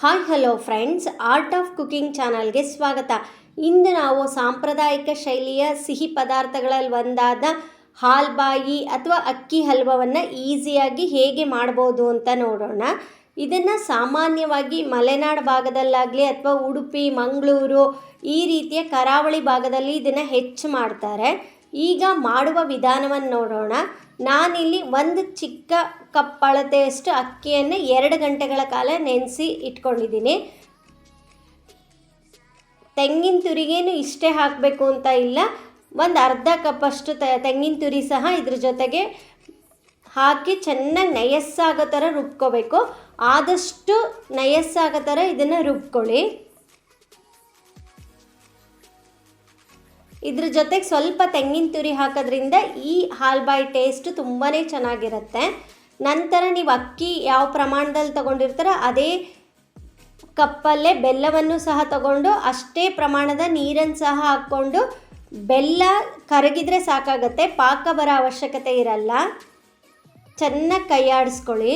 Hi hello friends art of cooking ಚಾನಲ್ಗೆ ಸ್ವಾಗತ. ಇಂದು ನಾವು ಸಾಂಪ್ರದಾಯಿಕ ಶೈಲಿಯ ಸಿಹಿ ಪದಾರ್ಥಗಳಲ್ಲಿ ಒಂದಾದ ಹಾಲ್ಬಾಯಿ ಅಥವಾ ಅಕ್ಕಿ ಹಲ್ವವನ್ನು ಈಸಿಯಾಗಿ ಹೇಗೆ ಮಾಡ್ಬೋದು ಅಂತ ನೋಡೋಣ. ಇದನ್ನು ಸಾಮಾನ್ಯವಾಗಿ ಮಲೆನಾಡು ಭಾಗದಲ್ಲಾಗಲಿ ಅಥವಾ ಉಡುಪಿ, ಮಂಗಳೂರು ಈ ರೀತಿಯ ಕರಾವಳಿ ಭಾಗದಲ್ಲಿ ಇದನ್ನು ಹೆಚ್ಚು ಮಾಡ್ತಾರೆ. ಈಗ ಮಾಡುವ ವಿಧಾನವನ್ನು ನೋಡೋಣ. ನಾನಿಲ್ಲಿ ಒಂದು ಚಿಕ್ಕ ಕಪ್ ಅಳತೆಯಷ್ಟು ಅಕ್ಕಿಯನ್ನು ಎರಡು ಗಂಟೆಗಳ ಕಾಲ ನೆನೆಸಿ ಇಟ್ಕೊಂಡಿದ್ದೀನಿ. ತೆಂಗಿನ ತುರಿಗೇನು ಇಷ್ಟೇ ಹಾಕಬೇಕು ಅಂತ ಇಲ್ಲ. ಒಂದು ಅರ್ಧ ಕಪ್ಪಷ್ಟು ತೆಂಗಿನ ತುರಿ ಸಹ ಇದ್ರ ಜೊತೆಗೆ ಹಾಕಿ ಚೆನ್ನಾಗಿ ನಯಸ್ಸಾಗೋ ಥರ ರುಬ್ಕೋಬೇಕು. ಆದಷ್ಟು ನಯಸ್ಸಾಗೋ ಥರ ಇದನ್ನು ರುಬ್ಕೊಳ್ಳಿ. ಇದ್ರ ಜೊತೆಗೆ ಸ್ವಲ್ಪ ತೆಂಗಿನ ತುರಿ ಹಾಕೋದ್ರಿಂದ ಈ ಹಾಲ್ಬಾಯಿ ಟೇಸ್ಟು ತುಂಬಾ ಚೆನ್ನಾಗಿರುತ್ತೆ. ನಂತರ ನೀವು ಅಕ್ಕಿ ಯಾವ ಪ್ರಮಾಣದಲ್ಲಿ ತಗೊಂಡಿರ್ತಾರ ಅದೇ ಕಪ್ಪಲ್ಲೇ ಬೆಲ್ಲವನ್ನು ಸಹ ತಗೊಂಡು ಅಷ್ಟೇ ಪ್ರಮಾಣದ ನೀರನ್ನು ಸಹ ಹಾಕ್ಕೊಂಡು ಬೆಲ್ಲ ಕರಗಿದ್ರೆ ಸಾಕಾಗತ್ತೆ, ಪಾಕ ಬರೋ ಅವಶ್ಯಕತೆ ಇರಲ್ಲ. ಚೆನ್ನಾಗಿ ಕೈಯಾಡಿಸ್ಕೊಳ್ಳಿ.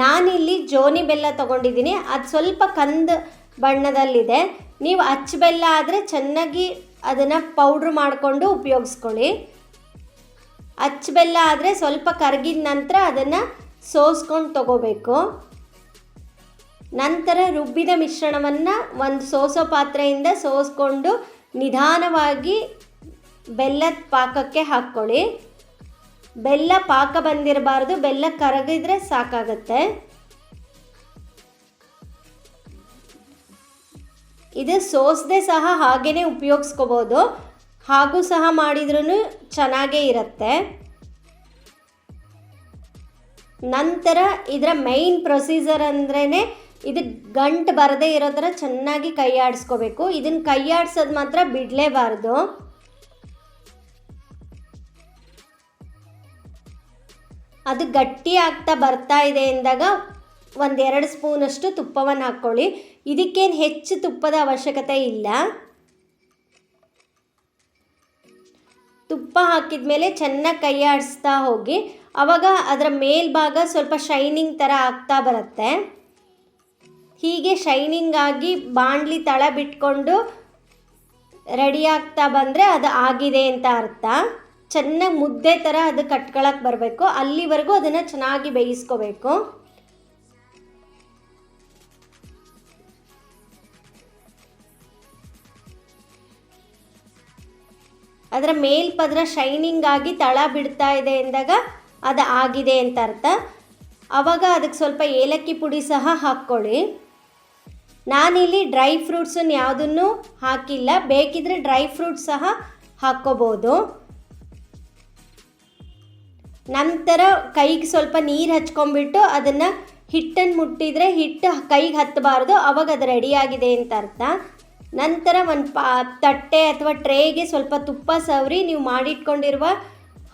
ನಾನಿಲ್ಲಿ ಜೋನಿ ಬೆಲ್ಲ ತಗೊಂಡಿದ್ದೀನಿ. ಅದು ಸ್ವಲ್ಪ ಕಂದು ಬಣ್ಣದಲ್ಲಿದೆ. ನೀವು ಅಚ್ಚು ಬೆಲ್ಲ ಆದರೆ ಚೆನ್ನಾಗಿ ಅದನ್ನು ಪೌಡ್ರ್ ಮಾಡಿಕೊಂಡು ಉಪಯೋಗಿಸ್ಕೊಳ್ಳಿ. ಅಚ್ಚು ಬೆಲ್ಲ ಆದರೆ ಸ್ವಲ್ಪ ಕರಗಿದ ನಂತರ ಅದನ್ನು ಸೋಸ್ಕೊಂಡು ತಗೋಬೇಕು. ನಂತರ ರುಬ್ಬಿದ ಮಿಶ್ರಣವನ್ನು ಒಂದು ಸೋಸೋ ಪಾತ್ರೆಯಿಂದ ಸೋಸ್ಕೊಂಡು ನಿಧಾನವಾಗಿ ಬೆಲ್ಲದ ಪಾಕಕ್ಕೆ ಹಾಕ್ಕೊಳ್ಳಿ. ಬೆಲ್ಲ ಪಾಕ ಬಂದಿರಬಾರ್ದು, ಬೆಲ್ಲ ಕರಗಿದ್ರೆ ಸಾಕಾಗತ್ತೆ. ಇದು ಸೋಸದೆ ಸಹ ಹಾಗೇ ಉಪಯೋಗಿಸ್ಕೋಬೋದು. ಹಾಗೂ ಸಹ ಮಾಡಿದ್ರೂ ಚೆನ್ನಾಗೇ ಇರುತ್ತೆ. ನಂತರ ಇದರ ಮೈನ್ ಪ್ರೊಸೀಜರ್ ಅಂದ್ರೇ ಇದು ಗಂಟು ಬರದೇ ಇರೋ ಥರ ಚೆನ್ನಾಗಿ ಕೈ ಆಡಿಸ್ಕೋಬೇಕು ಇದನ್ನು ಕೈ ಆಡಿಸೋದು ಮಾತ್ರ ಬಿಡಲೇಬಾರ್ದು. ಅದು ಗಟ್ಟಿ ಆಗ್ತಾ ಬರ್ತಾ ಇದೆ ಎಂದಾಗ ಒಂದೆರಡು ಸ್ಪೂನಷ್ಟು ತುಪ್ಪವನ್ನು ಹಾಕ್ಕೊಳ್ಳಿ. ಇದಕ್ಕೇನು ಹೆಚ್ಚು ತುಪ್ಪದ ಅವಶ್ಯಕತೆ ಇಲ್ಲ. ತುಪ್ಪ ಹಾಕಿದ ಮೇಲೆ ಚೆನ್ನಾಗಿ ಕೈಯಾಡಿಸ್ತಾ ಹೋಗಿ, ಅವಾಗ ಅದರ ಮೇಲ್ಭಾಗ ಸ್ವಲ್ಪ ಶೈನಿಂಗ್ ಥರ ಆಗ್ತಾ ಬರುತ್ತೆ. ಹೀಗೆ ಶೈನಿಂಗ್ ಆಗಿ ಬಾಣಲಿ ತಳ ಬಿಟ್ಕೊಂಡು ರೆಡಿ ಆಗ್ತಾ ಬಂದರೆ ಅದು ಆಗಿದೆ ಅಂತ ಅರ್ಥ. ಚೆನ್ನಾಗಿ ಮುದ್ದೆ ಥರ ಅದು ಕಟ್ಕೊಳಕ್ಕೆ ಬರಬೇಕು. ಅಲ್ಲಿವರೆಗೂ ಅದನ್ನು ಚೆನ್ನಾಗಿ ಬೇಯಿಸ್ಕೋಬೇಕು. ಅದರ ಮೇಲ್ಪದರ ಶೈನಿಂಗ್ ಆಗಿ ತಳ ಬಿಡ್ತಾ ಇದೆ ಎಂದಾಗ ಅದು ಆಗಿದೆ ಅಂತ ಅರ್ಥ. ಆವಾಗ ಅದಕ್ಕೆ ಸ್ವಲ್ಪ ಏಲಕ್ಕಿ ಪುಡಿ ಸಹ ಹಾಕ್ಕೊಳ್ಳಿ. ನಾನಿಲ್ಲಿ ಡ್ರೈ ಫ್ರೂಟ್ಸನ್ನು ಯಾವುದನ್ನು ಹಾಕಿಲ್ಲ, ಬೇಕಿದ್ರೆ ಡ್ರೈ ಫ್ರೂಟ್ಸ್ ಸಹ ಹಾಕ್ಕೋಬೋದು. ನಂತರ ಕೈಗೆ ಸ್ವಲ್ಪ ನೀರು ಹಚ್ಕೊಂಡ್ಬಿಟ್ಟು ಅದನ್ನು ಹಿಟ್ಟನ್ನು ಮುಟ್ಟಿದರೆ ಹಿಟ್ಟು ಕೈಗೆ ಹತ್ತಬಾರ್ದು, ಅವಾಗ ಅದು ರೆಡಿಯಾಗಿದೆ ಅಂತ ಅರ್ಥ. ನಂತರ ಒಂದು ಪಾ, ತಟ್ಟೆ ಅಥವಾ ಟ್ರೇಗೆ ಸ್ವಲ್ಪ ತುಪ್ಪ ಸವರಿ, ನೀವು ಮಾಡಿಟ್ಕೊಂಡಿರುವ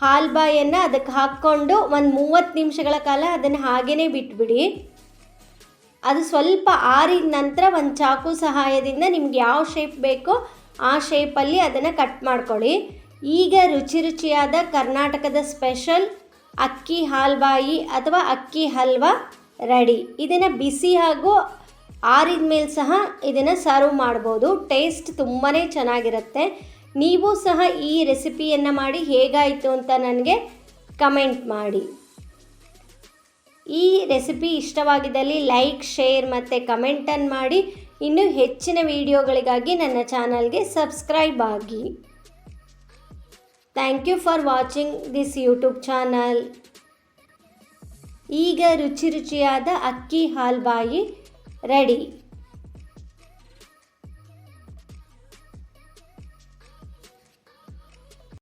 ಹಾಲ್ಬಾಯನ್ನು ಅದಕ್ಕೆ ಹಾಕ್ಕೊಂಡು ಒಂದು ಮೂವತ್ತು ನಿಮಿಷಗಳ ಕಾಲ ಅದನ್ನು ಹಾಗೇ ಬಿಟ್ಬಿಡಿ. ಅದು ಸ್ವಲ್ಪ ಆರಿದ ನಂತರ ಒಂದು ಚಾಕು ಸಹಾಯದಿಂದ ನಿಮ್ಗೆ ಯಾವ ಶೇಪ್ ಬೇಕೋ ಆ ಶೇಪಲ್ಲಿ ಅದನ್ನು ಕಟ್ ಮಾಡ್ಕೊಳ್ಳಿ. ಈಗ ರುಚಿ ರುಚಿಯಾದ ಕರ್ನಾಟಕದ ಸ್ಪೆಷಲ್ ಅಕ್ಕಿ ಹಾಲ್ಬಾಯಿ ಅಥವಾ ಅಕ್ಕಿ ಹಲ್ವಾ ರೆಡಿ ಇದನ್ನು ಬಿಸಿ ಹಾಗೂ ಆರಿದ ಮೇಲೆ ಸಹ ಇದನ್ನು ಸರ್ವ್ ಮಾಡ್ಬೋದು. ಟೇಸ್ಟ್ ತುಂಬಾ ಚೆನ್ನಾಗಿರುತ್ತೆ. ನೀವು ಸಹ ಈ ರೆಸಿಪಿಯನ್ನು ಮಾಡಿ ಹೇಗಾಯಿತು ಅಂತ ನನಗೆ ಕಮೆಂಟ್ ಮಾಡಿ. ಈ ರೆಸಿಪಿ ಇಷ್ಟವಾಗಿದ್ದಲ್ಲಿ ಲೈಕ್ ಶೇರ್ ಮತ್ತು ಕಮೆಂಟನ್ನು ಮಾಡಿ. ಇನ್ನೂ ಹೆಚ್ಚಿನ ವಿಡಿಯೋಗಳಿಗಾಗಿ ನನ್ನ ಚಾನಲ್ಗೆ ಸಬ್ಸ್ಕ್ರೈಬ್ ಆಗಿ. Thank you for watching this YouTube channel ಈಗ ರುಚಿ ರುಚಿಯಾದ ಅಕ್ಕಿ ಹಾಲ್ಬಾಯಿ. ready.